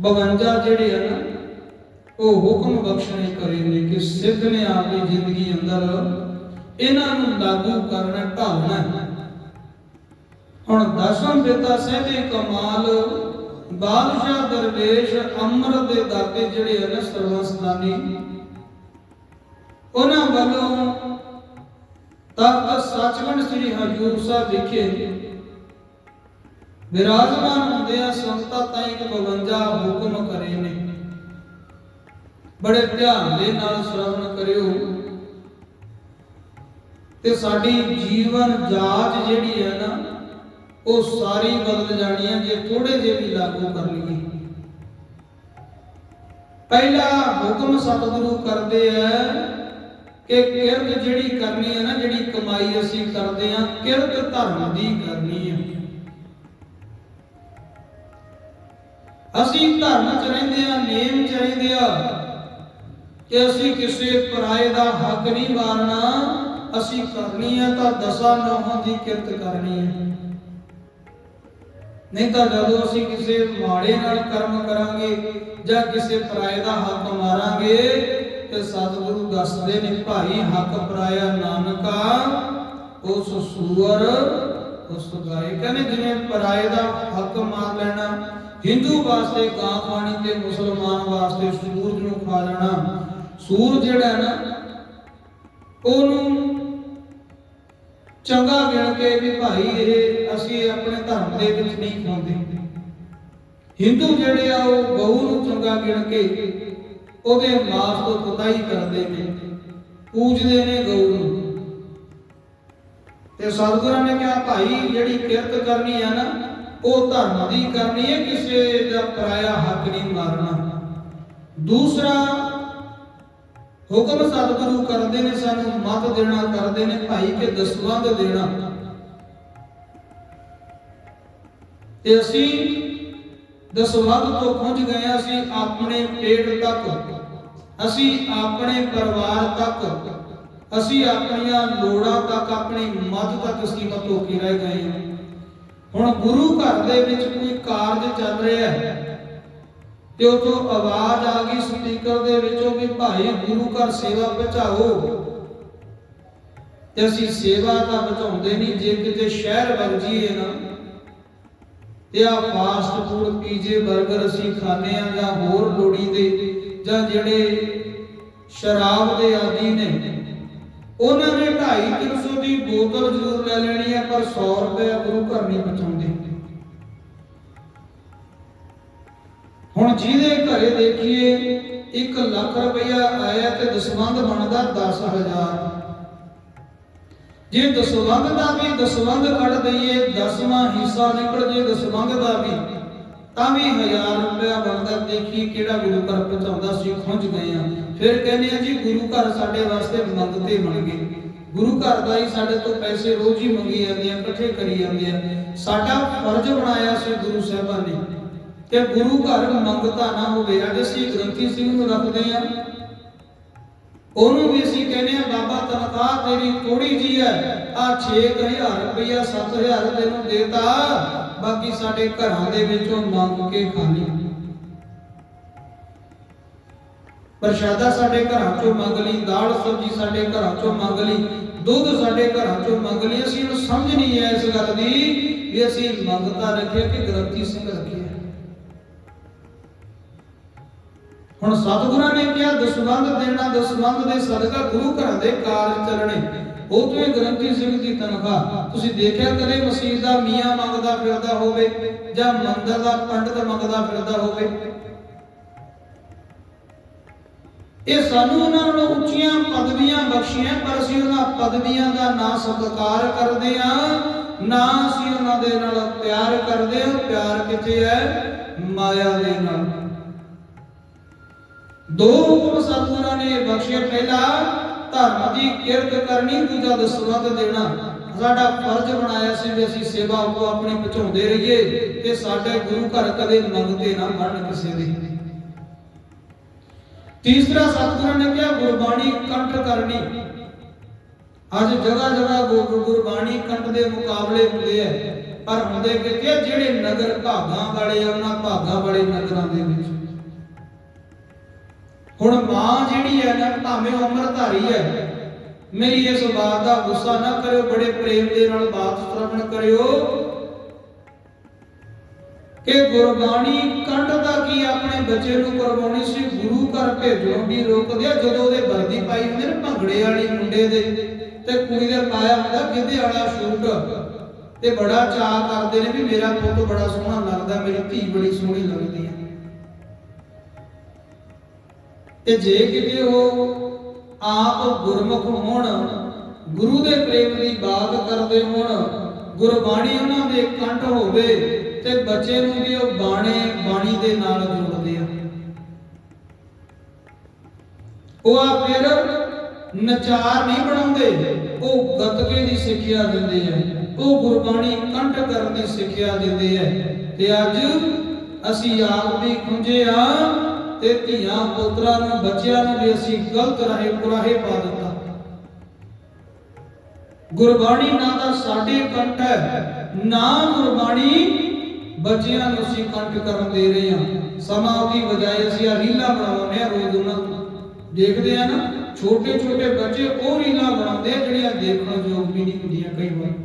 52 ਜਿਹੜੇ ਆ ਉਹ ਹੁਕਮ ਬਖਸ਼ਣੇ ਕਰੇ ਨੇ ਕਿ ਸਿੱਧ ਨੇ ਆਪਣੀ ਜ਼ਿੰਦਗੀ ਅੰਦਰ ਇਹਨਾਂ ਨੂੰ ਲਾਗੂ ਕਰਨਾ ਢਾਲਣਾ ਹੁਣ ਦਸਮ ਪਿਤਾ ਸਹਿਬੇ ਕਮਾਲ, ਬਾਦਸ਼ਾਹ ਦਰਵੇਸ਼ ਅੰਮ੍ਰਿਤ ਦੇ ਦਾਤੇ ਜਿਹੜੇ ਹਨ ਸਰਵਸਦਾਨੀ ਉਹਨਾਂ ਵੱਲੋਂ ਤਖਤ ਸੱਚਖੰਡ ਸ੍ਰੀ ਹਜੂਰ ਸਾਹਿਬ ਵਿਖੇ ਵਿਰਾਜਮਾਨ ਹੁੰਦੇ ਆ ਸੰਗਤਾਂ ਤਾਈਂ 52 ਹੁਕਮ ਕਰੇ ਨੇ। ਬੜੇ ਧਿਆਨ ਦੇ ਨਾਲ ਸ਼ਰਵਣ ਕਰਿਓ ਤੇ ਸਾਡੀ ਜੀਵਨ ਜਾਚ ਜਿਹੜੀ ਹੈ ਨਾ, ਉਹ ਸਾਰੀ ਬਦਲ ਜਾਣੀ ਹੈ, ਜੇ ਥੋੜੇ ਜਿਹੇ ਵੀ ਲਾਗੂ ਕਰ ਲਈਏ। ਪਹਿਲਾ ਹੁਕਮ ਸਤਿਗੁਰੂ ਕਰਦੇ ਆ ਕਿ ਕਿਰਤ ਜਿਹੜੀ ਕਰਨੀ ਹੈ ਨਾ, ਜਿਹੜੀ ਕਮਾਈ ਅਸੀਂ ਕਰਦੇ ਆ ਕਿਰਤ ਧਰਮ ਦੀ ਕਰਨੀ ਹੈ। ਅਸੀਂ ਧਰਮ ਚ ਰਹਿੰਦੇ ਆ ਨੇਮ ਚ ਰਹਿੰਦੇ ਆ ਕਿ ਅਸੀਂ ਕਿਸੇ ਪਰਾਏ ਦਾ ਹੱਕ ਨਹੀਂ ਮਾਰਨਾ, ਅਸੀਂ ਕਰਨੀ ਹੈ ਤਾਂ ਦਸਾਂ ਨੌਹਾਂ ਦੀ ਕਿਰਤ ਕਰਨੀ ਹੈ ਨਹੀਂ ਤਾਂ ਜਦੋਂ ਅਸੀਂ ਕਿਸੇ ਮਾੜੇ ਨਾਲ ਕਰਮ ਕਰਾਂਗੇ ਜਾਂ ਕਿਸੇ ਪਰਾਏ ਦਾ ਹੱਕ ਮਾਰਾਂਗੇ, ਤੇ ਸਤਿਗੁਰੂ ਦੱਸਦੇ ਨੇ, ਭਾਈ, ਹੱਕ ਪਰਾਇਆ ਨਾਨਕਾ, ਉਸ ਸੂਰ ਉਸ ਗਾਏ ਕਹਿੰਦੇ ਜਿਵੇਂ ਪਰਾਏ ਦਾ ਹੱਕ ਮਾਰ ਲੈਣਾ ਹਿੰਦੂ ਵਾਸਤੇ ਗਾਂ ਪਾਣੀ ਤੇ ਮੁਸਲਮਾਨ ਵਾਸਤੇ ਸੂਰਜ ਨੂੰ ਖਵਾ ਲੈਣਾ। ਸੂਰਜ ਜਿਹੜਾ ਨਾ, ਉਹਨੂੰ ਚੰਗਾ ਗਿਣ ਕੇ ਵੀ ਭਾਈ ਇਹ ਅਸੀਂ ਆਪਣੇ ਧਰਮ ਦੇ ਵਿੱਚ ਨਹੀਂ ਖਾਂਦੇ ਹਿੰਦੂ ਜਿਹੜੇ ਆ, ਉਹ ਗਊ ਨੂੰ ਚੰਗਾ ਗਿਣ ਕੇ ਉਹਦੇ ਮਾਸ ਤੋਂ ਕੁਤਾਈ ਕਰਦੇ ਨੇ, ਪੂਜਦੇ ਨੇ ਗਊ ਨੂੰ। ਤੇ ਸਤਿਗੁਰਾਂ ਨੇ ਕਿਹਾ, ਭਾਈ, ਜਿਹੜੀ ਕਿਰਤ ਕਰਨੀ ਹੈ ਨਾ ਉਹ ਧਰਮ ਦੀ ਕਰਨੀ ਹੈ, ਕਿਸੇ ਦਾ ਪਰਾਇਆ ਹੱਕ ਨਹੀਂ ਮਾਰਨਾ। ਦੂਸਰਾ, ਹੁਕਮ ਸਤਿਗੁਰੂ ਕਰਦੇ ਨੇ, ਸਾਨੂੰ ਮਤ ਦੇਣਾ, ਕਰਦੇ ਨੇ, ਭਾਈ ਕਿ ਦਸਵੰਦ ਦੇਣਾ। ਤੇ ਅਸੀਂ ਦਸਵੰਦ ਤੋਂ ਖੁੰਝ ਗਏ ਅਸੀਂ ਆਪਣੇ ਪੇਟ ਤੱਕ। ਅਸੀਂ ਆਪਣੇ ਪਰਿਵਾਰ ਤੱਕ। ਅਸੀਂ ਆਪਣੀਆਂ ਲੋੜਾਂ ਤੱਕ, ਆਪਣੀ ਮੱਤ ਤੱਕ ਸੀਮਤ ਹੋ ਕੇ ਰਹਿ ਗਏ ਹਾਂ। ਹੁਣ ਗੁਰੂ ਘਰ ਦੇ ਵਿੱਚ ਕੋਈ ਕਾਰਜ ਚੱਲ ਰਿਹਾ ਹੈ ਤੇ ਉਤੋਂ ਆਵਾਜ਼ ਆ ਗਈ ਸਪੀਕਰ ਦੇ ਵਿੱਚੋਂ ਵੀ ਭਾਈ ਗੁਰੂ ਘਰ ਸੇਵਾ ਪਹੁੰਚਾਓ। ਤੇ ਅਸੀਂ ਸੇਵਾ ਤਾਂ ਪਹੁੰਚਾਉਂਦੇ ਨਹੀਂ, ਜੇ ਕਿਤੇ ਸ਼ਹਿਰ ਵਗ ਜੀਏ ਨਾ, ਤੇ ਆ ਫਾਸਟ ਫੂਡ ਪੀਜੇ 버ਗਰ ਅਸੀਂ ਖਾਂਦੇ ਆ ਜਾਂ ਹੋਰ ਲੋੜੀ ਦੇ ਜਾਂ ਜਿਹੜੇ ਸ਼ਰਾਬ ਦੇ ਆਦੀ ਨੇ ਉਹਨਾਂ ਨੇ 2.5 300 ਦੀ ਬੋਤਲ ਜ਼ਰੂਰ ਲੈ ਲੈਣੀ ਹੈ, ਪਰ 100 ਰੁਪਏ ਗੁਰੂ ਘਰ ਨਹੀਂ ਪਹੁੰਚਾਉਂਦੇ। ਹੁਣ ਜਿਹਦੇ ਘਰੇ ਦੇਖੀਏ 1 ਲੱਖ ਰੁਪਇਆ ਆਇਆ ਤੇ ਦਸਵੰਦ ਬਣਦਾ 10000 ਜੇ ਦਸਵੰਦ ਦਾ ਵੀ ਦਸਵੰਦ ਕੱਢ ਦਈਏ, ਦਸਵਾਂ ਹਿੱਸਾ ਨਿਕਲ ਜੇ ਦਸਵੰਦ ਦਾ ਵੀ, ਤਾਂ ਵੀ 1000 ਰੁਪਇਆ ਬਣਦਾ। ਦੇਖੀ ਕਿਹੜਾ ਗੁਰੂ ਘਰ ਪਹੁੰਚਾਉਂਦਾ ਸੀ, ਖੁੰਝ ਗਏ ਆ। ਫਿਰ ਕਹਿੰਦੇ ਆ ਜੀ, ਗੁਰੂ ਘਰ ਸਾਡੇ ਵਾਸਤੇ ਮੰਗਤੇ ਬਣ ਗੁਰੂ ਘਰ ਦਾ ਹੀ ਸਾਡੇ ਤੋਂ ਪੈਸੇ ਰੋਜ਼ ਹੀ ਮੰਗੀ ਜਾਂਦੇ ਆ, ਇਕੱਠੇ ਕਰੀ ਜਾਂਦੇ ਆ। ਸਾਡਾ ਫਰਜ਼ ਬਣਾਇਆ ਸੀ ਗੁਰੂ ਸਾਹਿਬਾਨ ਨੇ ਕਿ ਗੁਰੂ ਘਰ ਮੰਗਤਾ ਨਾ ਹੋਵੇ। ਅੱਜ ਅਸੀਂ ਗ੍ਰੰਥੀ ਸਿੰਘ ਨੂੰ ਰੱਖਦੇ ਆ। ਉਹਨੂੰ ਵੀ ਅਸੀਂ ਕਹਿੰਦੇ ਆ, ਬਾਬਾ, ਤਨਖਾਹ ਤੇਰੀ ਥੋੜੀ ਜੀ ਹੈ। ਆ 6000 ਰੁਪਇਆ 7000 ਤੈਨੂੰ ਦੇਤਾ। ਬਾਕੀ ਸਾਡੇ ਘਰਾਂ ਦੇ ਵਿੱਚੋਂ ਮੰਗ ਕੇ ਖਾਲੀ ਪ੍ਰਸ਼ਾਦਾ ਸਾਡੇ ਘਰਾਂ ਚੋਂ ਮੰਗ ਲਈ, ਦਾਲ ਸਬਜ਼ੀ ਸਾਡੇ ਘਰਾਂ ਚੋਂ ਮੰਗ ਲਈ, ਦੁੱਧ ਸਾਡੇ ਘਰਾਂ ਚੋਂ ਮੰਗ ਲਈ, ਅਸੀਂ ਨੂੰ ਸਮਝ ਨਹੀਂ ਆਇਆ ਇਸ ਗੱਲ ਦੀ ਵੀ ਅਸੀਂ ਮੰਗਤਾ ਰੱਖਿਆ ਕਿ ਗ੍ਰੰਥੀ ਸਿੰਘ ਰੱਖਿਆ ਹੁਣ ਸਤਿਗੁਰਾਂ ਨੇ ਕਿਹਾ ਦਸਵੰਦ ਦੇਣਾ ਦਸਵੰਦ ਦੇ ਸਦਕਾ ਗੁਰੂ ਘਰਾਂ ਦੇ ਕਾਰਜ ਚੱਲਣੇ। ਉਹ ਤੋਂ ਇਹ ਗ੍ਰੰਥੀ ਸਿੰਘ ਦੀ ਤਨਖਾਹ। ਤੁਸੀਂ ਦੇਖਿਆ ਕਦੇ ਮਸਜਿਦ ਦਾ ਮੀਆਂ ਮੰਗਦਾ ਫਿਰਦਾ ਹੋਵੇ ਜਾਂ ਮੰਦਰ ਦਾ ਪੰਡਤ ਮੰਗਦਾ ਫਿਰਦਾ ਹੋਵੇ? ਇਹ ਸਾਨੂੰ ਉਹਨਾਂ ਨੂੰ ਉੱਚੀਆਂ ਪਦਵੀਆਂ ਬਖਸ਼ੀਆਂ, ਪਰ ਅਸੀਂ ਉਹਨਾਂ ਪਦਵੀਆਂ ਦਾ ਨਾ ਸਤਿਕਾਰ ਕਰਦੇ ਆ ਨਾ ਅਸੀਂ ਉਹਨਾਂ ਦੇ ਨਾਲ ਪਿਆਰ ਕਰਦੇ ਆ ਪਿਆਰ ਕਿੱਥੇ ਹੈ? ਮਾਇਆ ਦੇ ਨਾਲ। ਦੋ ਹੁਕਮ ਸਤਿਗੁਰਾਂ ਨੇ ਬਖਸ਼ਿਆ ਪਹਿਲਾ, ਧਰਮ ਦੀ ਕਿਰਤ ਕਰਨੀ, ਦੂਜਾ ਦਸਵੰਦ ਦੇਣਾ। ਸਾਡਾ ਫਰਜ਼ ਬਣਾਇਆ ਸੀ ਵੀ ਅਸੀਂ ਸੇਵਾ ਕੋ ਆਪਣੀ ਪਹੁੰਚਾਉਂਦੇ ਰਹੀਏ ਤੇ ਸਾਡੇ ਗੁਰੂ ਘਰ ਕਦੇ ਮੰਗਦੇ ਨਾ ਬਣਨ ਕਿਸੇ ਦੀ। ਤੀਸਰਾ ਸਤਿਗੁਰਾਂ ਨੇ ਕਿਹਾ, ਗੁਰਬਾਣੀ ਕੰਠ ਕਰਨੀ। ਅੱਜ ਜਗ੍ਹਾ ਜਗ੍ਹਾ ਗੁਰਬਾਣੀ ਕੰਠ ਦੇ ਮੁਕਾਬਲੇ ਹੁੰਦੇ ਆ। ਪਰ ਹੁੰਦੇ ਕਿਤੇ ਜਿਹੜੇ ਨਗਰ ਭਾਗਾਂ ਵਾਲੇ ਆ, ਉਹਨਾਂ ਭਾਗਾਂ ਵਾਲੇ ਨਗਰਾਂ ਦੇ ਵਿੱਚ। ਹੁਣ ਮਾਂ ਜਿਹੜੀ ਹੈ ਨਾ, ਭਾਵੇਂ ਉਹ ਅੰਮ੍ਰਿਤਧਾਰੀ ਹੈ ਮੇਰੀ ਇਸ ਬਾਤ ਦਾ ਗੁੱਸਾ ਨਾ ਕਰਿਓ, ਬੜੇ ਪ੍ਰੇਮ ਦੇ ਨਾਲ ਬਾਤ ਸ਼੍ਰਵਣ ਕਰਿਓ। ਕਿ ਗੁਰਬਾਣੀ ਕੰਠ ਦਾ ਕੀ ਆਪਣੇ ਬੱਚੇ ਨੂੰ ਕਰਵਾਉਣੀ ਸੀ? ਗੁਰੂ ਘਰ ਭੇਜੋ ਵੀ ਰੋਕਦੇ ਆ। ਜਦੋਂ ਉਹਦੇ ਵਰਦੀ ਪਾਈ ਹੁੰਦੀ ਨਾ ਭੰਗੜੇ ਵਾਲੀ ਮੁੰਡੇ ਦੇ, ਤੇ ਕੁੜੀ ਦੇ ਪਾਇਆ ਹੁੰਦਾ ਗਿੱਧੇ ਵਾਲਾ ਸ਼ੂਟ। ਤੇ ਬੜਾ ਚਾਅ ਕਰਦੇ ਨੇ ਵੀ ਮੇਰਾ ਪੁੱਤ ਬੜਾ ਸੋਹਣਾ ਲੱਗਦਾ, ਮੇਰੀ ਧੀ ਬੜੀ ਸੋਹਣੀ ਲੱਗਦੀ ਹੈ ਤੇ ਜੇ ਕਿਤੇ ਉਹ ਆਪ ਗੁਰਮੁਖ ਹੋਣ, ਗੁਰੂ ਦੇ ਪ੍ਰੇਮ ਦੀ ਬਾਤ ਕਰਦੇ ਹੋਣ, ਗੁਰਬਾਣੀ ਉਹਨਾਂ ਦੇ ਕੰਠ ਹੋਵੇ ਤੇ ਬੱਚੇ ਨੂੰ ਵੀ ਉਹ ਬਾਣੇ, ਬਾਣੀ ਦੇ ਨਾਲ ਜੋੜਦੇ ਆ। ਉਹ ਆ ਫਿਰ ਨਚਾਰ ਨਹੀਂ ਬਣਾਉਂਦੇ, ਉਹ ਗਤਕੇ ਦੀ ਸਿੱਖਿਆ ਦਿੰਦੇ ਆ। ਉਹ ਗੁਰਬਾਣੀ ਕੰਠ ਕਰਨ ਦੀ ਸਿੱਖਿਆ ਦਿੰਦੇ ਆ। ਤੇ ਅੱਜ ਅਸੀਂ ਆਪ ਵੀ ਖੁੰਝੇ ਆ ਤੇ ਧੀਆਂ ਪੁੱਤਰਾਂ ਨੂੰ, ਬੱਚਿਆਂ ਨੂੰ ਵੀ ਅਸੀਂ ਗਲਤ ਰਾਹੇ, ਕੁਰਾਹੇ ਪਾ ਦਿੱਤਾ। ਗੁਰਬਾਣੀ ਨਾ ਤਾਂ ਸਾਡੇ ਕੰਠ ਹੈ, ਨਾ ਗੁਰਬਾਣੀ ਬੱਚਿਆਂ ਨੂੰ ਅਸੀਂ ਕੰਟ ਕਰਨ ਦੇ ਰਹੇ ਹਾਂ। ਸਮਾਂ ਦੀ ਬਜਾਏ ਅਸੀਂ ਆ ਰੀਲਾਂ ਬਣਾਉਂਦੇ ਆ ਰੋਜ਼ ਉਹਨਾਂ ਦੇਖਦੇ ਆ ਨਾ ਛੋਟੇ ਛੋਟੇ ਬੱਚੇ ਉਹ ਰੀਲਾਂ ਬਣਾਉਂਦੇ ਆ ਜਿਹੜੀਆਂ ਦੇਖਣ ਯੋਗ ਵੀ ਨਹੀਂ ਹੁੰਦੀਆਂ ਕਈ ਵਾਰ।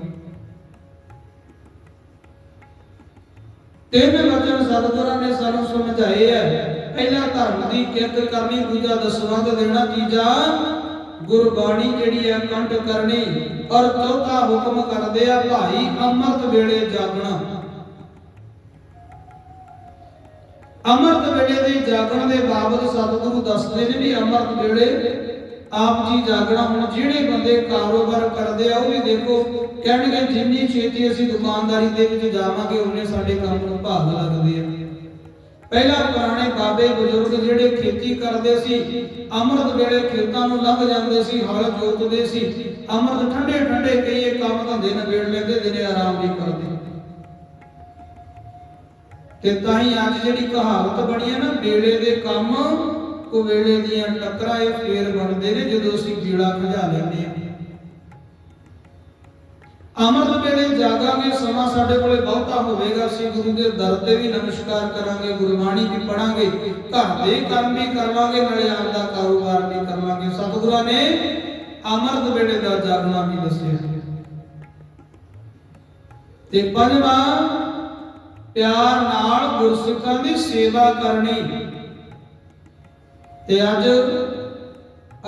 ਤਿੰਨ ਵਚਨ ਸਤਿਗੁਰਾਂ ਨੇ ਸਾਨੂੰ ਸਮਝਾਏ ਹੈ, ਪਹਿਲਾ ਧਰਮ ਦੀ ਕਿਰਤ ਕਰਨੀ, ਦੂਜਾ ਦਸਵੰਧ ਦੇਣਾ, ਤੀਜਾ ਗੁਰਬਾਣੀ ਜਿਹੜੀ ਹੈ ਕੰਟ ਕਰਨੀ, ਔਰ ਚੌਥਾ ਹੁਕਮ ਕਰਦੇ ਆ ਭਾਈ ਅੰਮ੍ਰਿਤ ਵੇਲੇ ਜਾਗਣਾ। ਅੰਮ੍ਰਿਤ ਵੇਲੇ ਦੇ ਜਾਗਣ ਦੇ ਬਾਬਤ ਸਤਿਗੁਰੂ ਦੱਸਦੇ ਨੇ ਵੀ ਅੰਮ੍ਰਿਤ ਵੇਲੇ ਆਪ ਜੀ ਜਾਗਣਾ ਹੁਣ ਜਿਹੜੇ ਬੰਦੇ ਕਾਰੋਬਾਰ ਕਰਦੇ ਆ, ਉਹ ਵੀ ਦੇਖੋ, ਕਹਿਣਗੇ ਜਿੰਨੀ ਛੇਤੀ ਅਸੀਂ ਦੁਕਾਨਦਾਰੀ ਦੇ ਵਿੱਚ ਜਾਵਾਂਗੇ ਉਹਨੇ ਸਾਡੇ ਕੰਮ ਨੂੰ ਭਾਗ ਲੱਗਦੇ ਆ। ਪਹਿਲਾਂ ਪੁਰਾਣੇ ਬਾਬੇ ਬਜ਼ੁਰਗ ਜਿਹੜੇ ਖੇਤੀ ਕਰਦੇ ਸੀ, ਅੰਮ੍ਰਿਤ ਵੇਲੇ ਖੇਤਾਂ ਨੂੰ ਲੰਘ ਜਾਂਦੇ ਸੀ, ਹਲ ਜੋਤਦੇ ਸੀ, ਅੰਮ੍ਰਿਤ ਠੰਡੇ ਠੰਡੇ ਕਈਏ ਕੰਮ ਧੰਦੇ ਨਵੇੜ ਲੈਂਦੇ, ਦਿਨੇ ਆਰਾਮ ਵੀ ਕਰਦੇ। ਤੇ ਤਾਂ ਹੀ ਅੱਜ ਜਿਹੜੀ ਕਹਾਵਤ ਬਣੀ ਹੈ ਨਾ, ਵੇਲੇ ਦੇ ਕੰਮ ਕੋ ਵੇਲੇ ਦੀਆਂ ਟੱਕਰਾਂ ਫੇਰ ਬਣਦੇ ਨੇ ਜਦੋਂ ਅਸੀਂ ਕੀੜਾ ਖਜਾ ਲੈਂਦੇ ਆ ਅੰਮ੍ਰਿਤ ਵੇਲੇ ਜਾਗਾਂਗੇ, ਸਮਾਂ ਸਾਡੇ ਕੋਲੇ ਬਹੁਤਾ ਹੋਵੇਗਾ, ਅਸੀਂ ਗੁਰੂ ਦੇ ਦਰ ਤੇ ਵੀ ਨਮਸਕਾਰ ਕਰਾਂਗੇ, ਗੁਰਬਾਣੀ ਵੀ ਪੜਾਂਗੇ ਘਰ ਦੇ ਕੰਮ ਵੀ ਕਰਵਾਂਗੇ, ਨਾਲੇ ਆਪ ਦਾ ਕਾਰੋਬਾਰ ਵੀ ਕਰਵਾਂਗੇ। ਸਤਿਗੁਰਾਂ ਨੇ ਅੰਮ੍ਰਿਤ ਵੇਲੇ ਦਾ ਜਾਗਣਾ ਵੀ ਦੱਸਿਆ। ਤੇ ਪੰਜਵਾਂ ਪਿਆਰ ਨਾਲ ਗੁਰਸਿੱਖਾਂ ਦੀ ਸੇਵਾ ਕਰਨੀ। ਤੇ ਅੱਜ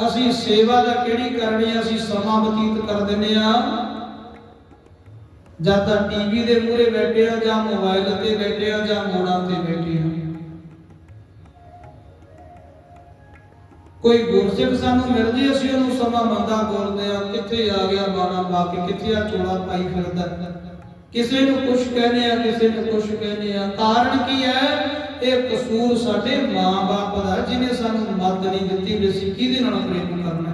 ਅਸੀਂ ਸੇਵਾ ਦਾ ਕਿਹੜੀ ਕਰਨੀ ਅਸੀਂ ਸਮਾਂ ਬਤੀਤ ਕਰ ਦਿੰਦੇ ਆ। ਜਾਂ ਤਾਂ ਟੀਵੀ ਦੇ ਮੂਹਰੇ ਬੈਠੇ ਆ, ਜਾਂ ਮੋਬਾਈਲ ਤੇ ਬੈਠੇ ਆ, ਜਾਂ ਮੋੜਾਂ ਤੇ ਬੈਠੇ ਆ। ਕੋਈ ਗੁਰਸਿੱਖ ਸਾਨੂੰ ਮਿਲ ਜੇ ਅਸੀਂ ਉਹਨੂੰ ਸਮਾਂ ਮੰਦਾ ਬੋਲਦੇ ਆ, ਕਿੱਥੇ ਆ ਗਿਆ, ਬਾਣਾ ਪਾ ਕੇ ਕਿੱਥੇ ਆ, ਚੋਲਾ ਪਾਈ ਫਿਰਦਾ। ਕਿਸੇ ਨੂੰ ਕੁਝ ਕਹਿੰਦੇ ਆ, ਕਿਸੇ ਨੂੰ ਕੁਝ ਕਹਿੰਦੇ ਆ। ਕਾਰਨ ਕੀ ਹੈ? ਇਹ ਕਸੂਰ ਸਾਡੇ ਮਾਂ-ਬਾਪ ਦਾ ਜਿਨੇ ਸਾਨੂੰ ਮੱਤ ਨਹੀਂ ਦਿੱਤੀ ਵੀ ਅਸੀਂ ਕਿਹਦੇ ਨਾਲ ਪ੍ਰੇਮ ਕਰਨਾ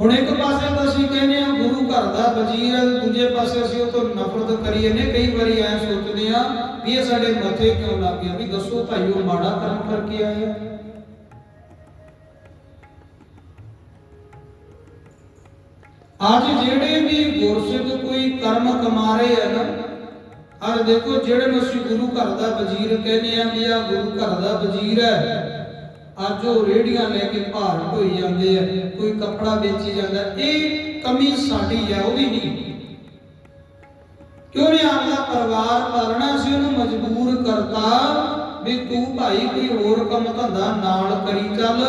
ਹੁਣ ਇੱਕ ਪਾਸੇ ਤਾਂ ਅਸੀਂ ਕਹਿੰਦੇ ਆ, ਗੁਰੂ ਘਰ ਦਾ ਵਜ਼ੀਰ ਹੈ, ਦੂਜੇ ਪਾਸੇ ਅਸੀਂ ਉਹ ਤੋਂ ਨਫ਼ਰਤ ਕਰੀਏ ਨੇ। ਕਈ ਵਾਰੀ ਐ ਸੋਚਦੇ ਆ ਵੀ ਇਹ ਸਾਡੇ ਮੱਥੇ ਕਿਉਂ ਲੱਗ ਗਿਆ? ਵੀ ਦੱਸੋ ਭਾਈ, ਉਹ ਮਾੜਾ ਕਰਮ ਕਰਕੇ ਆਏ ਅੱਜ ਜਿਹੜੇ ਵੀ ਗੁਰਸਿੱਖ ਕੋਈ ਕਰਮ ਕਮਾ ਰਹੇ ਆ ਨਾ, ਅੱਜ ਦੇਖੋ ਜਿਹੜੇ ਨੂੰ ਅਸੀਂ ਗੁਰੂ ਘਰ ਦਾ ਵਜ਼ੀਰ ਕਹਿੰਦੇ ਆ ਵੀ ਆ ਗੁਰੂ ਘਰ ਦਾ ਵਜ਼ੀਰ ਹੈ, ਅੱਜ ਉਹ ਰੇੜੀਆਂ ਲੈ ਕੇ ਭਾਰ ਢੋਈ ਜਾਂਦੇ ਆ, ਕੋਈ ਕੱਪੜਾ ਵੇਚੀ ਜਾਂਦਾ, ਇਹ ਕਮੀ ਸਾਡੀ ਹੈ ਉਹਦੀ ਨਹੀਂ। ਕਿਉਂ ਨਹੀਂ ਆਪਦਾ ਪਰਿਵਾਰ ਪਾਲਣਾ ਸੀ, ਉਹਨੂੰ ਮਜਬੂਰ ਕਰਤਾ ਵੀ ਤੂੰ ਭਾਈ ਕੋਈ ਹੋਰ ਕੰਮ ਧੰਦਾ ਨਾਲ ਕਰੀ ਚੱਲ,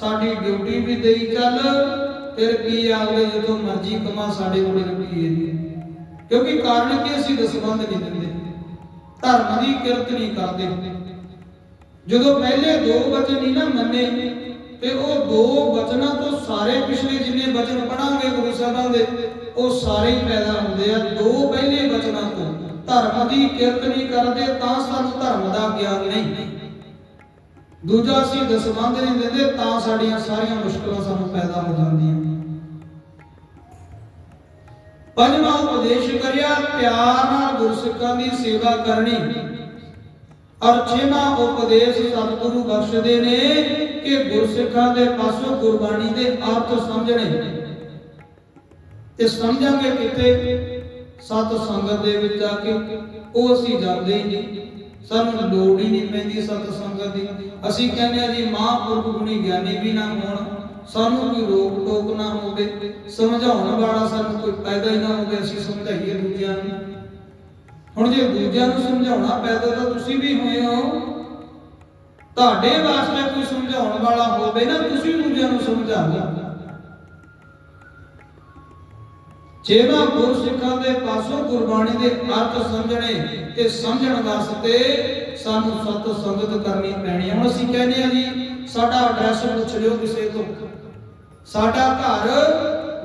ਸਾਡੀ ਡਿਊਟੀ ਵੀ ਦੇਈ ਚੱਲ ਫਿਰ ਕੀ ਆਗਲੇ ਜਦੋਂ ਮਰਜ਼ੀ ਕਮਾ ਸਾਡੇ ਕੋਲੇ ਰੁਪਈਏ ਨਹੀਂ ਕਿਉਂਕਿ ਕਾਰਨ ਕੀ ਅਸੀਂ ਦਸਵੰਦ ਨਹੀਂ ਦਿੰਦੇ। ਧਰਮ ਦੀ ਕਿਰਤ ਨਹੀਂ ਕਰਦੇ। ਜਦੋਂ ਪਹਿਲੇ ਦੋ ਵਚਨ ਨਹੀਂ ਨਾ ਮੰਨੇ, ਤੇ ਉਹ ਦੋ ਵਚਨਾਂ ਤੋਂ ਸਾਰੇ ਪਿਛਲੇ ਜਿੰਨੇ ਵਚਨ ਪੜਾਂਗੇ ਗੁਰੂ ਸਾਹਿਬਾਂ ਦੇ, ਉਹ ਸਾਰੇ ਹੀ ਪੈਦਾ ਹੁੰਦੇ ਆ ਦੋ ਪਹਿਲੇ ਵਚਨਾਂ ਤੋਂ। ਧਰਮ ਦੀ ਕਿਰਤ ਨਹੀਂ ਕਰਦੇ, ਤਾਂ ਸਾਨੂੰ ਧਰਮ ਦਾ ਗਿਆਨ ਨਹੀਂ। ਦੂਜਾ ਅਸੀਂ ਦਸਵੰਦ ਨਹੀਂ ਦਿੰਦੇ, ਤਾਂ ਸਾਡੀਆਂ ਸਾਰੀਆਂ ਮੁਸ਼ਕਲਾਂ ਸਾਨੂੰ ਪੈਦਾ ਹੋ ਜਾਂਦੀਆਂ। ਪੰਜਵਾਂ ਉਪਦੇਸ਼ ਕਰਿਆ, ਪਿਆਰ ਨਾਲ ਗੁਰਸਿੱਖਾਂ ਦੀ ਸੇਵਾ ਕਰਨੀ। ਔਰ ਛੇਵਾਂ ਉਪਦੇਸ਼ ਸਤਿਗੁਰੂ ਬਖਸ਼ਦੇ ਨੇ ਕਿ ਗੁਰਸਿੱਖਾਂ ਦੇ ਪਾਸੋਂ ਗੁਰਬਾਣੀ ਦੇ ਅਰਥ ਸਮਝਣੇ। ਤੇ ਸਮਝਾਂਗੇ ਕਿੱਥੇ? ਸਤ ਸੰਗਤ ਦੇ ਵਿੱਚ ਆ ਕੇ। ਉਹ ਅਸੀਂ ਜਾਂਦੇ ਹੀ ਨਹੀਂ। ਸਾਨੂੰ ਲੋੜ ਹੀ ਨਹੀਂ ਪੈਂਦੀ ਸਤ ਸੰਗਤ ਦੀ। ਅਸੀਂ ਕਹਿੰਦੇ ਆ ਜੀ, ਮਹਾਂਪੁਰਖ ਗੁਣੀ ਗਿਆਨੀ ਵੀ ਨਾ ਹੋਣ, ਸਾਨੂੰ ਕੋਈ ਰੋਕ ਟੋਕ ਨਾ ਹੋਵੇ, ਸਮਝਾਉਣ ਵਾਲਾ ਸਾਨੂੰ ਕੋਈ ਪੈਦਾ ਹੀ ਨਾ ਹੋਵੇ, ਅਸੀਂ ਸਮਝਾਈਏ ਦੂਜਿਆਂ ਨੂੰ। ਹੁਣ ਜੇ ਦੂਜਿਆਂ ਨੂੰ ਸਮਝਾਉਣਾ ਪੈਦਾ ਤਾਂ ਤੁਸੀਂ ਵੀ ਹੋਏ ਹੋ। ਤੁਹਾਡੇ ਵਾਸਤੇ ਕੋਈ ਸਮਝਾਉਣ ਵਾਲਾ ਹੋਵੇ ਨਾ, ਤੁਸੀਂ ਦੂਜਿਆਂ ਨੂੰ ਸਮਝਾਓ ਜਿਹੜਾ ਗੁਰਸਿੱਖਾਂ ਦੇ ਪਾਸੋਂ ਗੁਰਬਾਣੀ ਦੇ ਅਰਥ ਸਮਝਣੇ ਤੇ ਸਮਝਣ ਵਾਸਤੇ ਸਾਨੂੰ ਸਤ ਸੰਗਤ ਕਰਨੀ ਪੈਣੀ ਹੈ ਹੁਣ ਅਸੀਂ ਕਹਿੰਦੇ ਆ ਜੀ, ਸਾਡਾ ਐਡਰੈਸ ਪੁੱਛ ਲਿਓ ਕਿਸੇ ਤੋਂ। ਸਾਡਾ ਘਰ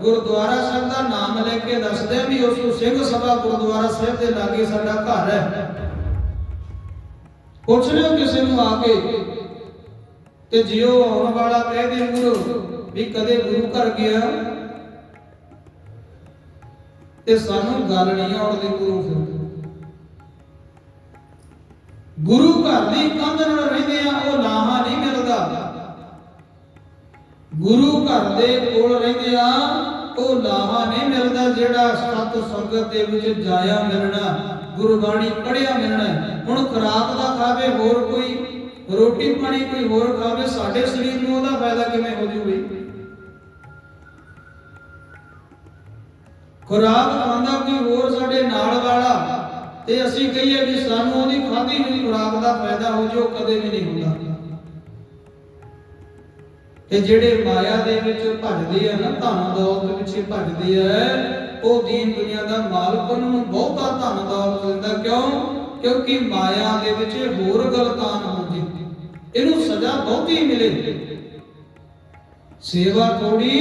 ਗੁਰਦੁਆਰਾ ਸਾਹਿਬ ਦਾ ਨਾਮ ਲੈ ਕੇ ਦੱਸਦੇ ਆ ਵੀ ਉਸ ਸਿੰਘ ਸਭਾ ਗੁਰਦੁਆਰਾ ਸਾਹਿਬ ਦੇ ਲਾਗੇ ਸਾਡਾ ਘਰ ਹੈ। ਪੁੱਛ ਲਿਓ ਕਿਸੇ ਨੂੰ ਆ ਕੇ ਤੇ ਜਿਉ ਆਉਣ ਵਾਲਾ ਕਹਿ ਦੇ ਗੁਰੂ ਵੀ ਕਦੇ ਗੁਰੂ ਘਰ ਗਿਆ? ਤੇ ਸਾਨੂੰ ਗੱਲ ਨਹੀਂ ਆਉਣ ਗੁਰੂ ਫਿਰ। ਗੁਰੂ ਘਰ ਦੀ ਕੰਧ ਨਾਲ ਰਹਿੰਦੇ ਆ, ਉਹ ਲਾਹਾ ਨਹੀਂ ਮਿਲਦਾ। ਗੁਰੂ ਘਰ ਦੇ ਕੋਲ ਰਹਿੰਦੇ ਆ, ਉਹ ਲਾਹਾ ਨਹੀਂ ਮਿਲਦਾ ਜਿਹੜਾ ਸਤ ਸੰਗਤ ਦੇ ਵਿੱਚ ਜਾਇਆ ਮਿਲਣਾ ਗੁਰਬਾਣੀ ਪੜਿਆ ਮਿਲਣਾ। ਹੁਣ ਖਰਾਕ ਦਾ ਖਾਵੇ, ਹੋਰ ਕੋਈ ਰੋਟੀ ਪਾਣੀ ਕੋਈ ਹੋਰ ਖਾਵੇ, ਸਾਡੇ ਸਰੀਰ ਨੂੰ ਉਹਦਾ ਫਾਇਦਾ ਕਿਵੇਂ ਹੋ ਜੂਵੇ? ਖੁਰਾਕ ਖਾਂਦਾ ਕੋਈ ਹੋਰ ਸਾਡੇ ਨਾਲ ਵਾਲਾ ਤੇ ਅਸੀਂ ਕਹੀਏ ਵੀ ਸਾਨੂੰ ਉਹਦੀ ਖਾਧੀ ਹੋਈ ਖੁਰਾਕ ਦਾ ਫਾਇਦਾ ਹੋ ਜੋ ਕਦੇ ਵੀ ਨਹੀਂ ਹੁੰਦਾ। ਤੇ ਜਿਹੜੇ ਮਾਇਆ ਦੇ ਵਿੱਚ ਭੱਜਦੇ ਆ ਨਾ, ਧਨ ਦੌਲਤ ਪਿੱਛੇ ਭੱਜਦੇ ਆ, ਉਹ ਦੀਨ ਦੁਨੀਆ ਦਾ ਮਾਲਕ ਉਹਨਾਂ ਨੂੰ ਬਹੁਤਾ ਧਨ ਦੌਲਤ ਦਿੰਦਾ। ਕਿਉਂ? ਕਿਉਂਕਿ ਮਾਇਆ ਦੇ ਵਿੱਚ ਹੋਰ ਗਲਤਾਨ ਹੋ ਜੇ ਇਹਨੂੰ ਸਜ਼ਾ ਬਹੁਤੀ ਮਿਲੇ। ਸੇਵਾ ਥੋੜੀ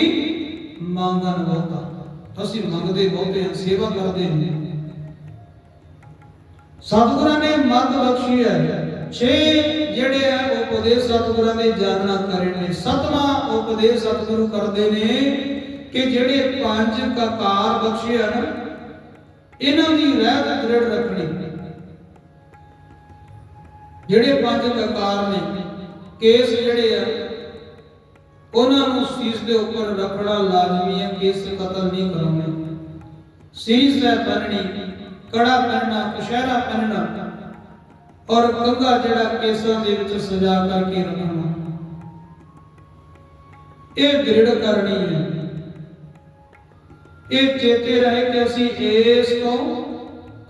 ਮੰਗਣ ਬਹੁਤਾ। ਅਸੀਂ ਮੰਗਦੇ ਬਹੁਤੇ ਹਾਂ, ਸੇਵਾ ਕਰਦੇ ਹਾਂ। ਸਤਿਗੁਰਾਂ ਨੇ ਮਤ ਬਖਸ਼ੀ ਹੈ। ਛੇ ਜਿਹੜੇ ਆ, ਉਪਦੇਸ਼ ਸਤਿਗੁਰਾਂ ਦੇ ਜਾਣਨਾ ਕਰੇ ਨੇ। ਸਤਵਾਂ ਉਪਦੇਸ਼ ਸਤਿਗੁਰੂ ਕਰਦੇ ਨੇ ਕਿ ਜਿਹੜੇ ਪੰਜ ਕਕਾਰ ਬਖਸ਼ੇ ਹਨ, ਇਹਨਾਂ ਦੀ ਰਹਿਤ ਦ੍ਰਿੜ ਰੱਖਣੀ। ਜਿਹੜੇ ਪੰਜ ਕਕਾਰ ਨੇ, ਕੇਸ ਜਿਹੜੇ ਆ ਉਹਨਾਂ ਨੂੰ ਸੀਸ ਦੇ ਉੱਪਰ ਰੱਖਣਾ ਲਾਜ਼ਮੀ ਹੈ ਕੇਸ ਕਤਲ ਨਹੀਂ ਕਰਾਉਣੇ। ਸੀਸ ਹੈ ਬੰਨਣੀ ਕੜਾ ਪਹਿਨਣਾ ਕਸ਼ਹਿਰਾ ਪਹਿਨਣਾ ਔਰ ਕੰਗਾ ਜਿਹੜਾ ਕੇਸਾਂ ਦੇ ਵਿੱਚ ਸਜਾ ਕਰਕੇ ਰੱਖਣਾ। ਇਹ ਦ੍ਰਿੜ ਕਰਨੀ ਹੈ। ਇਹ ਚੇਤੇ ਰਹੇ ਕਿ ਅਸੀਂ ਇਸ ਤੋਂ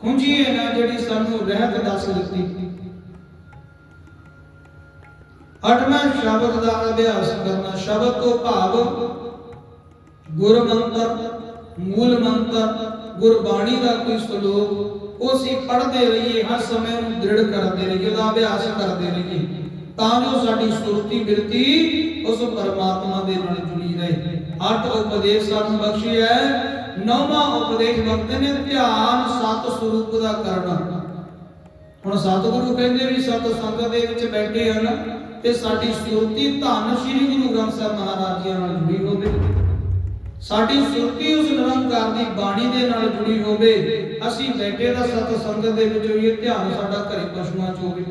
ਖੁੰਝੀਏ ਨਾ ਜਿਹੜੀ ਸਾਨੂੰ ਰਹਿਤ ਦੱਸ ਦਿੱਤੀ। ਅਠਵਾਂ ਸ਼ਬਦ ਦਾ ਅਭਿਆਸ ਕਰਨਾ, ਸ਼ਬਦ ਤੋਂ ਭਾਵ ਗੁਰ ਮੰਤਰ, ਮੂਲ ਮੰਤਰ, ਗੁਰਬਾਣੀ ਦਾ ਕੋਈ ਸ਼ਲੋਕ, ਉਹ ਅਸੀਂ ਪੜ੍ਹਦੇ ਰਹੀਏ, ਹਰ ਸਮੇਂ ਨੂੰ ਦ੍ਰਿੜ ਕਰਦੇ ਰਹੀਏ, ਉਹਦਾ ਅਭਿਆਸ ਕਰਦੇ ਰਹੀਏ। ਤਾਂ ਜੋ ਸਾਡੀ ਸੁਰਤੀ ਬਿਰਤੀ ਉਸ ਪਰਮਾਤਮਾ ਦੇ ਨਾਲ ਜੁੜੀ ਰਹੇ। ਅੱਠ ਉਪਦੇਸ਼ ਸਾਨੂੰ ਬਖਸ਼ੀ ਹੈ ਨੌਵਾਂ ਉਪਦੇਸ਼ ਵਕਤ ਨੇ ਧਿਆਨ ਸਤ ਸਰੂਪ ਦਾ ਕਰਨਾ। ਹੁਣ ਸਤਿਗੁਰੂ ਕਹਿੰਦੇ ਵੀ ਸਤ ਸੰਗਤ ਦੇ ਵਿੱਚ ਬੈਠੇ ਹਨ ਤੇ ਸਾਡੀ ਸੁਰਤੀ ਧੰਨ ਸ੍ਰੀ ਗੁਰੂ ਗ੍ਰੰਥ ਸਾਹਿਬ ਮਹਾਰਾਜ ਜੀ ਨਾਲ ਜੁੜੀ ਹੋਵੇ। ਸਾਡੀ ਸੁਰਤੀ ਉਸ ਨਿਰੰਕਾਰ ਦੀ ਬਾਣੀ ਦੇ ਨਾਲ ਜੁੜੀ ਹੋਵੇ। ਅਸੀਂ ਬੈਠੇ ਦਾ ਸਤ ਸੰਗਤ ਦੇ ਵਿੱਚ ਹੋਈਏ, ਧਿਆਨ ਸਾਡਾ ਘਰੇ ਪਸ਼ੂਆਂ ਚ ਹੋਵੇ।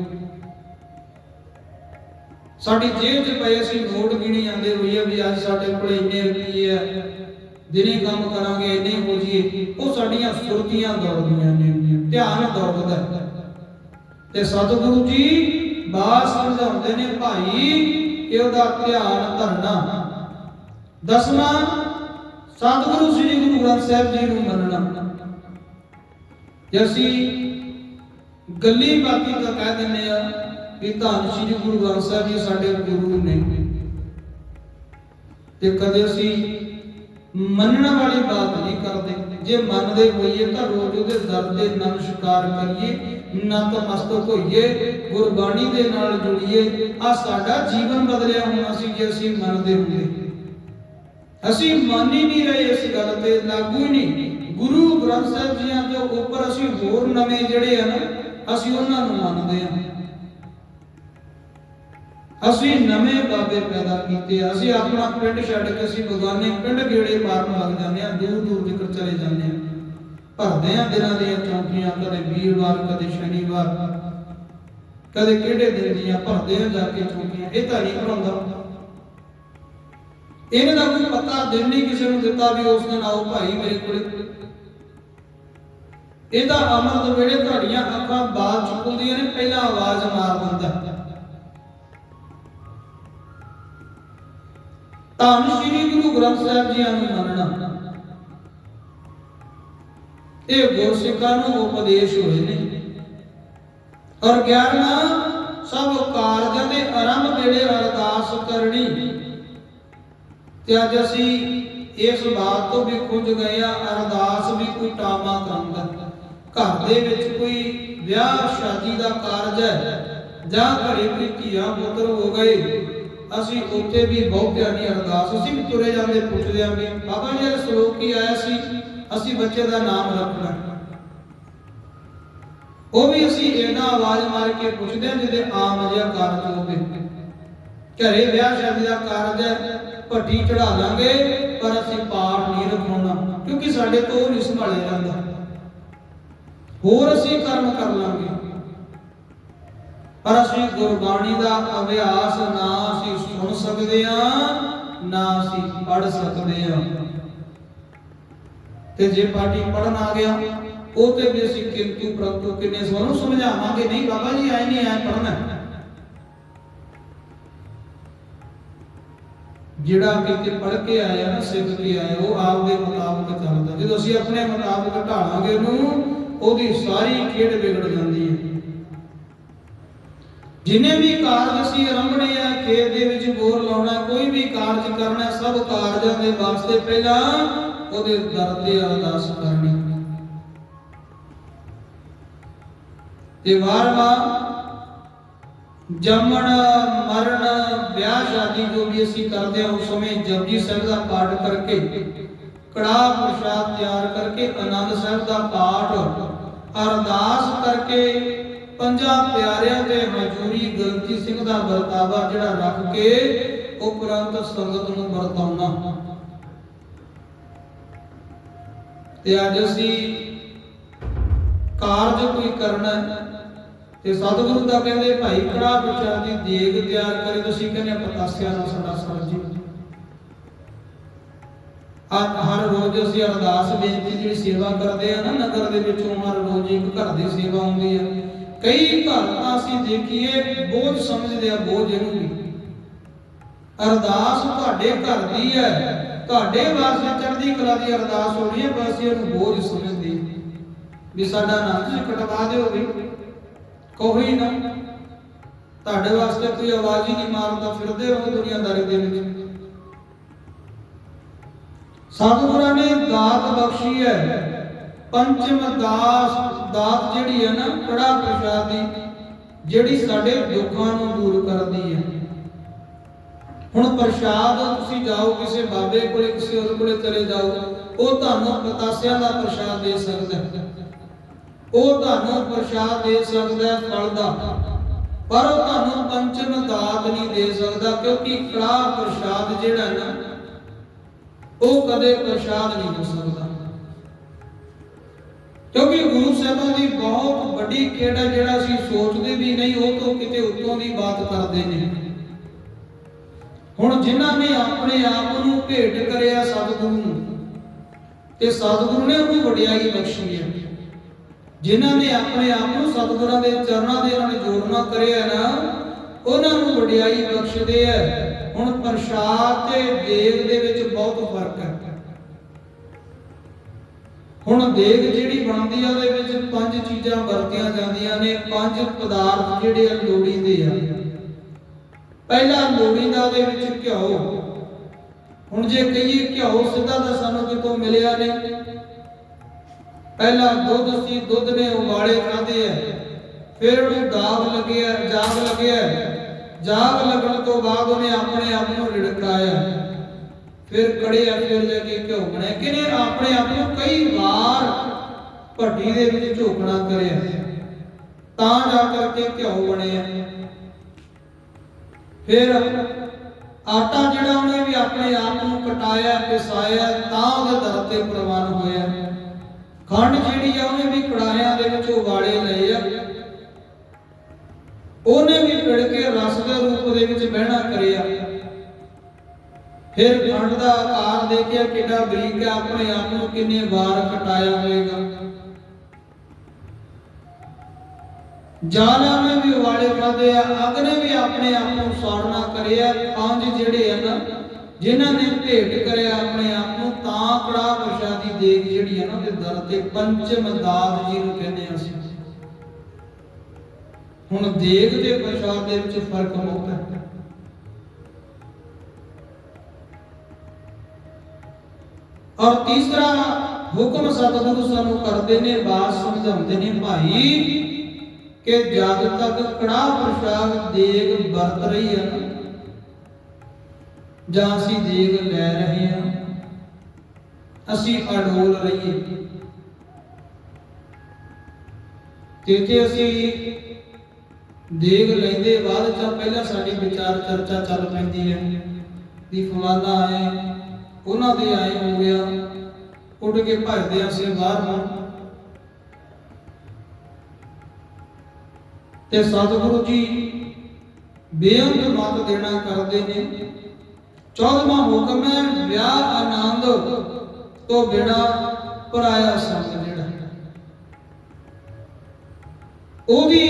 ਸਾਡੀ ਜੇਬ 'ਚ ਪਏ ਅਸੀਂ ਨੋਟ ਗਿਣੀ ਜਾਂਦੇ ਹੋਈਏ ਵੀ ਅੱਜ ਸਾਡੇ ਕੋਲ ਇੰਨੇ ਰੁਪਏ ਆ। ਦਿਨੇ ਕੰਮ ਕਰਾਂਗੇ, ਇੰਨੇ ਹੋ ਜੀਏ ਉਹ ਸਾਡੀਆਂ ਸੁਰਤੀਆਂ ਦੌੜਦੀਆਂ ਨੇ। ਧਿਆਨ ਦੌੜਦਾ ਤੇ ਸਤਿਗੁਰੂ ਜੀ ਬਾਤ ਸਮਝਾਉਂਦੇ ਨੇ ਭਾਈ ਕਿ ਧਿਆਨ ਧਰਨਾ। ਦਸਵਾਂ, ਸਤਿਗੁਰੂ ਸ੍ਰੀ ਗੁਰੂ ਗ੍ਰੰਥ ਸਾਹਿਬ ਜੀ ਨੂੰ ਮੰਨਣਾ। ਜੇ ਅਸੀਂ ਗੱਲੀ ਬਾਤੀ ਤਾਂ ਕਹਿ ਦਿੰਦੇ ਆ ਵੀ ਧੰਨ ਸ੍ਰੀ ਗੁਰੂ ਗ੍ਰੰਥ ਸਾਹਿਬ ਜੀ ਸਾਡੇ ਗੁਰੂ ਨੇ। ਤੇ ਕਦੇ ਅਸੀਂ ਮੰਨਣ ਵਾਲੀ ਬਾਤ ਨਹੀਂ ਕਰਦੇ। ਜੇ ਮੰਨਦੇ ਹੋਈਏ ਤਾਂ ਰੋਜ਼ ਉਹਦੇ ਦਰ ਦੇ ਨਮਸਕਾਰ ਕਰੀਏ। ਨਤਮਸਤਕ ਹੋਈਏ, ਗੁਰਬਾਣੀ ਦੇ ਨਾਲ ਜੁੜੀਏ। ਆ ਸਾਡਾ ਜੀਵਨ ਬਦਲਿਆ ਹੋਣਾ ਸੀ ਜੇ ਅਸੀਂ ਮੰਨਦੇ ਹੁੰਦੇ। ਅਸੀਂ ਮੰਨ ਹੀ ਨਹੀਂ ਰਹੇ ਇਸ ਗੱਲ ਤੇ, ਲਾਗੂ ਹੀ ਨਹੀਂ। ਗੁਰੂ ਗ੍ਰੰਥ ਸਾਹਿਬ ਜੀਆਂ ਦੇ ਉੱਪਰ ਅਸੀਂ ਹੋਰ ਨਵੇਂ ਜਿਹੜੇ ਆ ਅਸੀਂ ਉਹਨਾਂ ਨੂੰ ਮੰਨਦੇ ਹਾਂ। ਅਸੀਂ ਨਵੇਂ ਬਾਬੇ ਪੈਦਾ ਕੀਤੇ ਅਸੀਂ ਆਪਣਾ ਪਿੰਡ ਛੱਡ ਕੇ ਅਸੀਂ ਬਗਾਨੇ ਪਿੰਡ ਗੇੜੇ ਮਾਰਨ ਲੱਗ ਜਾਂਦੇ ਆ ਦੂਰ ਦੂਰ ਤੱਕ ਚਲੇ ਜਾਂਦੇ ਆ ਭਰਦੇ ਆ ਦਿਨਾਂ ਦੀਆਂ ਚੌਂਕੀਆਂ ਕਦੇ ਵੀਰਵਾਰ, ਕਦੇ ਸ਼ਨੀਵਾਰ। ਕਦੇ ਕਿਹੜੇ ਦਿਨ ਦੀਆਂ ਭਰਦੇ ਆ ਜਾ ਕੇ ਚੌਂਕੀਆਂ ਇਹ ਤਾਂ ਨਹੀਂ ਭਰਾਉਂਦਾ। ਇਹਨੇ ਦਾ ਕੋਈ ਪੱਕਾ ਦਿਨ ਨਹੀਂ ਕਿਸੇ ਨੂੰ ਦਿੱਤਾ ਵੀ ਉਸ ਦਿਨ ਆਓ ਭਾਈ ਮੇਰੇ ਕੋਲੇ। ਇਹਦਾ ਅਮਰਤ ਵੇਲੇ ਤੁਹਾਡੀਆਂ ਅੱਖਾਂ ਬਾਲ ਚੁੱਕਦੀਆਂ ਨੇ, ਪਹਿਲਾਂ ਆਵਾਜ਼ ਮਾਰ ਦਿੰਦਾ। ਧੰਨ ਸ਼੍ਰੀ ਗੁਰੂ ਗ੍ਰੰਥ ਸਾਹਿਬ ਜੀ ਨੂੰ ਮੰਨਣਾ। ਇਹ ਗੁਰਸਿੱਖਾਂ ਨੂੰ ਉਪਦੇਸ਼ ਹੋਏ ਨੇ। ਔਰ 11ਵਾਂ ਸਭ ਕਾਰਜਾਂ ਦੇ ਆਰੰਭ ਵੇਲੇ ਅਰਦਾਸ ਕਰਨੀ। ਤੇ ਅੱਜ ਅਸੀਂ ਇਸ ਬਾਤ ਤੋਂ ਵੀ ਖੁੰਝ ਗਏ ਆ ਅਰਦਾਸ ਵੀ ਕੋਈ ਟਾਮਾ ਕਰਦਾ ਘਰ ਦੇ ਵਿੱਚ ਕੋਈ ਵਿਆਹ ਸ਼ਾਦੀ ਦਾ ਕਾਰਜ ਹੈ, ਜਾਂ ਘਰੇ ਕੋਈ ਧੀਆ ਪੁੱਤਰ ਹੋ ਗਏ, ਅਸੀਂ ਉੱਥੇ ਵੀ ਬਹੁਤ ਦੀ ਅਰਦਾਸ, ਅਸੀਂ ਵੀ ਤੁਰੇ ਜਾਂਦੇ, ਪੁੱਛਦੇ ਆਂ ਵੀ ਬਾਬਾ ਜੀ ਦਾ ਸ਼ਲੋਕ ਕੀ ਆਇਆ ਸੀ? ਅਸੀਂ ਬੱਚੇ ਦਾ ਨਾਮ ਰੱਖਣਾ। ਉਹ ਵੀ ਅਸੀਂ ਇਹਨਾਂ ਆਵਾਜ਼ ਮਾਰ ਕੇ ਪੁੱਛਦੇ ਹਾਂ ਜਿਹਦੇ ਆਮ ਜਿਹਾ ਕਾਰਜ ਹੋਵੇ। ਘਰੇ ਵਿਆਹ ਸ਼ਾਦੀ ਦਾ ਕਾਰਜ ਹੈ ਭੱਟੀ ਚੜਾ ਲਾਂਗੇ ਪਰ ਅਸੀਂ ਪਾਠ ਨਹੀਂ ਰਖਾਉਣਾ, ਕਿਉਂਕਿ ਸਾਡੇ ਤੋਂ ਉਹ ਨਹੀਂ ਸੰਭਾਲਿਆ ਜਾਂਦਾ। ਹੋਰ ਅਸੀਂ ਕਰਮ ਕਰ ਲਾਂਗੇ। ਪਰ ਅਸੀਂ ਗੁਰਬਾਣੀ ਦਾ ਅਭਿਆਸ ਨਾ ਅਸੀਂ ਸੁਣ ਸਕਦੇ ਹਾਂ, ਨਾ ਅਸੀਂ ਪੜ ਸਕਦੇ ਹਾਂ। ਤੇ ਜੇ ਪਾਰਟੀ ਪੜਨ ਆ ਗਿਆ, ਉਹ ਤੇ ਵੀ ਅਸੀਂ ਕਿੰਤੂ ਪ੍ਰੰਤੂ ਕਿੰਨੇ ਸਵਰ ਸਮਝਾਵਾਂਗੇ, ਨਹੀਂ ਬਾਬਾ ਜੀ ਆਏ ਨਹੀਂ ਆਏ ਪੜਨਾ ਜਿਹੜਾ ਕਿਤੇ ਪੜ ਕੇ ਆਇਆ ਨਾ, ਸਿੱਖ ਕੇ ਆਇਆ, ਉਹ ਆਪ ਦੇ ਮੁਤਾਬਕ ਚੱਲਦਾ। ਜਦੋਂ ਅਸੀਂ ਆਪਣੇ ਮੁਤਾਬਕ ਢਾਲਾਂਗੇ ਉਹਨੂੰ, ਉਹਦੀ ਸਾਰੀ ਖੇਡ ਵਿਗੜ ਜਾਂਦੀ ਹੈ। ਜਿਨੇ ਵੀ ਕਾਰਜ ਅਸੀਂ ਆਰੰਭਣੇ ਆ, ਖੇਤ ਦੇ ਵਿੱਚ ਬੋਰ ਲਾਉਣਾ, ਕੋਈ ਵੀ ਕਾਰਜ ਕਰਨਾ, ਸਭ ਕਾਰਜਾਂ ਦੇ ਵਾਸਤੇ ਪਹਿਲਾਂ ਉਹਦੇ ਦਰ ਤੇ ਅਰਦਾਸ ਕਰਨੀ। ਤੇ ਵਾਰ-ਵਾਰ ਜੰਮਣ, ਮਰਨ, ਵਿਆਹ ਸ਼ਾਦੀ ਜੋ ਵੀ ਅਸੀਂ ਕਰਦੇ ਹਾਂ, ਉਸ ਸਮੇਂ ਜਪਜੀ ਸਾਹਿਬ ਦਾ ਪਾਠ ਕਰਕੇ ਕੜਾ ਪ੍ਰਸ਼ਾਦ ਤਿਆਰ ਕਰਕੇ, ਆਨੰਦ ਸਾਹਿਬ ਦਾ ਪਾਠ, ਅਰਦਾਸ ਕਰਕੇ ਪੰਜਾਂ ਪਿਆਰਿਆਂ ਦੇ ਹਜ਼ੂਰੀ ਗ੍ਰੰਥੀ ਸਿੰਘ ਦਾ ਵਰਤਾਵਾ ਜਿਹੜਾ ਰੱਖ ਕੇ ਉਪਰੰਤ ਸੰਗਤ ਨੂੰ ਵਰਤਾਉਣਾ। ਤੇ ਅੱਜ ਅਸੀਂ ਕਾਰਜ ਕੋਈ ਕਰਨਾ ਤੇ ਸਤਿਗੁਰੂ ਦਾ ਕਹਿੰਦੇ, ਭਾਈ ਕੜਾ ਪ੍ਰਸ਼ਾਦ ਦੀ ਦੇਗ ਤਿਆਰ ਕਰੇ? ਤੁਸੀਂ ਕਹਿੰਦੇ ਪਤਾਸਿਆ ਨਾਲ ਸਾਡਾ ਸਰ ਜੀ। ਹਰ ਹਰ ਰੋਜ਼ ਅਸੀਂ ਅਰਦਾਸ ਬੇਨਤੀ ਜਿਹੜੀ ਸੇਵਾ ਕਰਦੇ ਆ ਨਾ, ਨਗਰ ਦੇ ਵਿੱਚੋਂ ਹਰ ਰੋਜ਼ ਇੱਕ ਘਰ ਦੀ ਸੇਵਾ ਹੁੰਦੀ ਆ। ਕਈ ਘਰ ਤਾਂ ਅਸੀਂ ਦੇਖੀਏ, ਬੋਝ ਸਮਝਦੇ ਆ, ਬੋਝ ਇਹਨੂੰ ਵੀ। ਅਰਦਾਸ ਤੁਹਾਡੇ ਘਰ ਦੀ ਹੈ। ਤੁਹਾਡੇ ਵਾਸਤੇ ਚੜ੍ਹਦੀ ਕਲਾ ਦੀ ਅਰਦਾਸ ਹੋਣੀ ਹੈ ਬਸ ਇਹਨੂੰ ਬੋਝ ਸਮਝਦੇ। ਵੀ ਸਾਡਾ ਨਾਮ ਤੁਸੀਂ ਕਟਵਾ ਦਿਓ ਵੀ। ਕੋਈ ਨਾ, ਤੁਹਾਡੇ ਵਾਸਤੇ ਕੋਈ ਆਵਾਜ਼ ਹੀ ਨਹੀਂ ਮਾਰਦਾ, ਫਿਰਦੇ ਰਹੋ ਦੁਨੀਆਦਾਰੀ ਦੇ ਵਿੱਚ। ਸਤਿਗੁਰਾਂ ਨੇ ਦਾਤ ਬਖਸ਼ੀ ਹੈ। ਪੰਚਮ ਦਾਸ, ਦਾਤ ਜਿਹੜੀ ਹੈ ਨਾ, ਕੜਾ ਪ੍ਰਸ਼ਾਦ ਦੀ ਜਿਹੜੀ ਸਾਡੇ ਦੁੱਖਾਂ ਨੂੰ ਦੂਰ ਕਰਦੀ ਹੈ। ਹੁਣ ਪ੍ਰਸ਼ਾਦ ਤੁਸੀਂ ਜਾਓ, ਕਿਸੇ ਬਾਬੇ ਕੋਲੇ, ਕਿਸੇ ਹੋਰ ਕੋਲੇ ਚਲੇ ਜਾਓ, ਉਹ ਤੁਹਾਨੂੰ ਪਤਾਸਿਆਂ ਦਾ ਪ੍ਰਸ਼ਾਦ ਦੇ ਸਕਦਾ ਉਹ ਤੁਹਾਨੂੰ ਪ੍ਰਸ਼ਾਦ ਦੇ ਸਕਦਾ ਫਲ ਦਾ। ਪਰ ਉਹ ਤੁਹਾਨੂੰ ਪੰਚਮ ਦਾਤ ਨਹੀਂ ਦੇ ਸਕਦਾ, ਕਿਉਂਕਿ ਕੜਾ ਪ੍ਰਸ਼ਾਦ ਜਿਹੜਾ ਨਾ, ਉਹ ਕਦੇ ਪ੍ਰਸ਼ਾਦ ਨਹੀਂ ਹੋ ਸਕਦਾ। ਕਿਉਂਕਿ ਗੁਰੂ ਸਾਹਿਬਾਂ ਦੀ ਬਹੁਤ ਵੱਡੀ ਖੇਡ ਹੈ, ਜਿਹੜਾ ਅਸੀਂ ਸੋਚਦੇ ਵੀ ਨਹੀਂ, ਉਹ ਤੋਂ ਕਿਤੇ ਉੱਤੋਂ ਦੀ ਬਾਤ ਕਰਦੇ ਨੇ। ਹੁਣ ਜਿਨ੍ਹਾਂ ਨੇ ਆਪਣੇ ਆਪ ਨੂੰ ਭੇਟ ਕਰਿਆ ਸਤਿਗੁਰੂ ਨੂੰ, ਤੇ ਸਤਿਗੁਰੂ ਨੇ ਉਹਨੂੰ ਵਡਿਆਈ ਬਖਸ਼ੀ ਹੈ। ਜਿਨ੍ਹਾਂ ਨੇ ਆਪਣੇ ਆਪ ਨੂੰ ਸਤਿਗੁਰਾਂ ਦੇ ਚਰਨਾਂ ਦੇ ਨਾਲ ਜੋੜਨਾ ਕਰਿਆ ਨਾ, ਉਹਨਾਂ ਨੂੰ ਵਡਿਆਈ ਬਖਸ਼ਦੇ ਹੈ। ਹੁਣ ਪ੍ਰਸ਼ਾਦ ਤੇ ਦੇਗ ਦੇ ਵਿੱਚ ਬਹੁਤ ਫ਼ਰਕ ਹੈ। ਹੁਣ ਦੇਗ ਜਿਹੜੀ ਬਣਦੀ ਆ, ਉਹਦੇ ਵਿੱਚ ਪੰਜ ਚੀਜ਼ਾਂ ਵਰਤੀਆਂ ਜਾਂਦੀਆਂ ਨੇ, ਪੰਜ ਪਦਾਰਥ ਜਿਹੜੇ ਆ ਲੋੜੀਂਦੇ ਆ। ਪਹਿਲਾ ਲੋੜੀਂਦਾ ਦੇ ਵਿੱਚ ਘਿਓ। ਹੁਣ ਜੇ ਕਹੀਏ ਘਿਓ, ਸਿੱਧਾ ਤਾਂ ਸਾਨੂੰ ਕਿਤੋਂ ਮਿਲਿਆ ਨਹੀਂ। ਪਹਿਲਾ ਦੁੱਧ ਸੀ, ਦੁੱਧ ਨੇ ਉਬਾਲੇ ਖਾਦੇ ਆ ਫਿਰ ਉਹਨੂੰ ਦਾਗ ਲੱਗਿਆ ਜਾਗ ਲੱਗਿਆ ਜਾਗ ਲੱਗਣ ਤੋਂ ਬਾਅਦ ਉਹਨੇ ਆਪਣੇ ਆਪ ਨੂੰ ਰਿੜਕਾਇਆ। ਫਿਰ ਕੜਿਆ ਫਿਰ ਜਾ ਕੇ ਘਿਓ ਬਣਿਆ ਕਿਨੇ ਆਪਣੇ ਆਪ ਨੂੰ ਕਈ ਵਾਰ ਭੱਟੀ ਦੇ ਵਿੱਚ ਝੋਕਣਾ ਕਰਿਆ। ਤਾਂ ਜਾ ਕਰਕੇ ਘਿਓ ਬਣਿਆ। ਫਿਰ ਆਟਾ ਜਿਹੜਾ ਉਹਨੇ ਵੀ ਆਪਣੇ ਆਪ ਨੂੰ ਕਟਾਇਆ ਪਿਸਾਇਆ ਤਾਂ ਉਹਦੇ ਦਰ ਤੇ ਪ੍ਰਵਾਨ ਹੋਇਆ। ਖੰਡ ਜਿਹੜੀ ਆ ਉਹਨੇ ਵੀ ਕੜਾਹਿਆਂ ਦੇ ਵਿੱਚ ਉਬਾਲੇ ਲਏ ਆ। ਉਹਨੇ ਵੀ ਪਿੜ ਕੇ ਰਸ ਦੇ ਰੂਪ ਦੇ ਵਿੱਚ ਬਹਿਣਾ ਕਰਿਆ। ਫਿਰ ਖੰਡ ਦਾ ਆਕਾਰ ਦੇਖਿਆ ਕਿੰਨਾ ਬਰੀਕ ਹੈ ਆਪਣੇ ਆਪ ਨੂੰ ਕਿੰਨੇ ਵਾਰ ਕਟਾਇਆ ਹੋਏਗਾ। ਜਾਨਾਂ ਨੇ ਵੀ ਵਾਲੇ ਖਾਦੇ ਆ ਅਗ ਨੇ ਵੀ ਆਪਣੇ ਆਪ ਨੂੰ ਸਾੜਨਾ ਕਰਿਆ ਪੰਜ ਜਿਹੜੇ ਆ ਨਾ, ਜਿਨ੍ਹਾਂ ਨੇ ਭੇਟ ਕਰਿਆ ਆਪਣੇ ਆਪ ਨੂੰ, ਤਾਂ ਕੜਾ ਪ੍ਰਸ਼ਾਦੀ ਦੇਗ ਜਿਹੜੀ ਹੈ ਨਾ ਤੇ ਦਰ ਤੇ ਪੰਚਮ ਦਾਤ ਜੀ ਨੂੰ ਕਹਿੰਦੇ ਆ ਅਸੀਂ। ਹੁਣ ਦੇਗ ਤੇ ਪ੍ਰਸ਼ਾਦ ਦੇ ਵਿੱਚ ਫ਼ਰਕ ਮੁੱਕ ਹੈ। ਔਰ ਤੀਸਰਾ ਹੁਕਮ ਸਤਿਗੁਰੂ ਸਾਨੂੰ ਕਰਦੇ ਨੇ, ਬਾਤ ਸਮਝਾਉਂਦੇ ਨੇ, ਭਾਈ ਕਿ ਜਦ ਤੱਕ ਕੜਾ ਪ੍ਰਸ਼ਾਦ ਦੇਗ ਵਰਤ ਰਹੀ ਹੈ ਜਾਂ ਅਸੀਂ ਦੇਗ ਲੈ ਰਹੇ ਹਾਂ ਅਸੀਂ ਅਡੋਲ ਰਹੀਏ। ਤੇ ਜੇ ਅਸੀਂ ਦੇਗ ਲੈਂਦੇ ਬਾਅਦ ਚ ਪਹਿਲਾਂ ਸਾਡੀ ਵਿਚਾਰ ਚਰਚਾ ਚੱਲ ਪੈਂਦੀ ਹੈ, ਵੀ ਫਲਾਨਾ ਆਏ, ਉਹਨਾਂ ਦੇ ਆਏ ਹੋ ਗਿਆ ਉੱਡ ਕੇ ਭੱਜਦੇ ਆ ਅਸੀਂ ਬਾਹਰ ਨੂੰ। ਤੇ ਸਤਿਗੁਰੂ ਜੀ ਬੇਅੰਤ ਮਤ ਦੇਣਾ ਕਰਦੇ ਨੇ। ਚੌਦਵਾਂ ਹੁਕਮ ਹੈ, ਵਿਆਹ ਆਨੰਦ ਤੋਂ ਬਿਨਾ ਪਰਾਇਆ ਸੰਗ ਜਿਹੜਾ। ਉਹਦੀ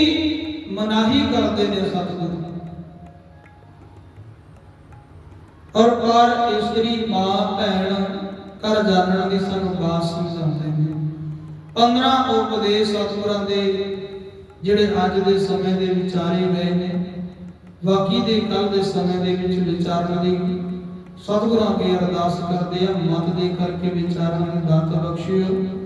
ਮਨਾਹੀ ਕਰਦੇ ਨੇ ਸਤਿਗੁਰੂ। ਔਰ ਪਰ ਇਸਤਰੀ ਮਾਂ, ਭੈਣ, ਘਰ ਜਾਣਨ ਦੀ ਸਾਨੂੰ ਬਾਤ ਸਮਝਾਉਂਦੇ ਨੇ। 15 ਉਪਦੇਸ਼ ਸਤਿਗੁਰਾਂ ਦੇ ਜਿਹੜੇ ਅੱਜ ਦੇ ਸਮੇਂ ਦੇ ਵਿਚਾਰੇ ਗਏ ਨੇ, ਬਾਕੀ ਦੇ ਕੱਲ ਦੇ ਸਮੇਂ ਦੇ ਵਿੱਚ ਵਿਚਾਰਨ ਦੀ ਸਤਿਗੁਰਾਂ ਅੱਗੇ ਅਰਦਾਸ ਕਰਦੇ ਆ, ਮਤ ਦੇ ਕਰਕੇ ਵਿਚਾਰਨ ਨੂੰ ਦਾਤ ਬਖਸ਼ਿਓ।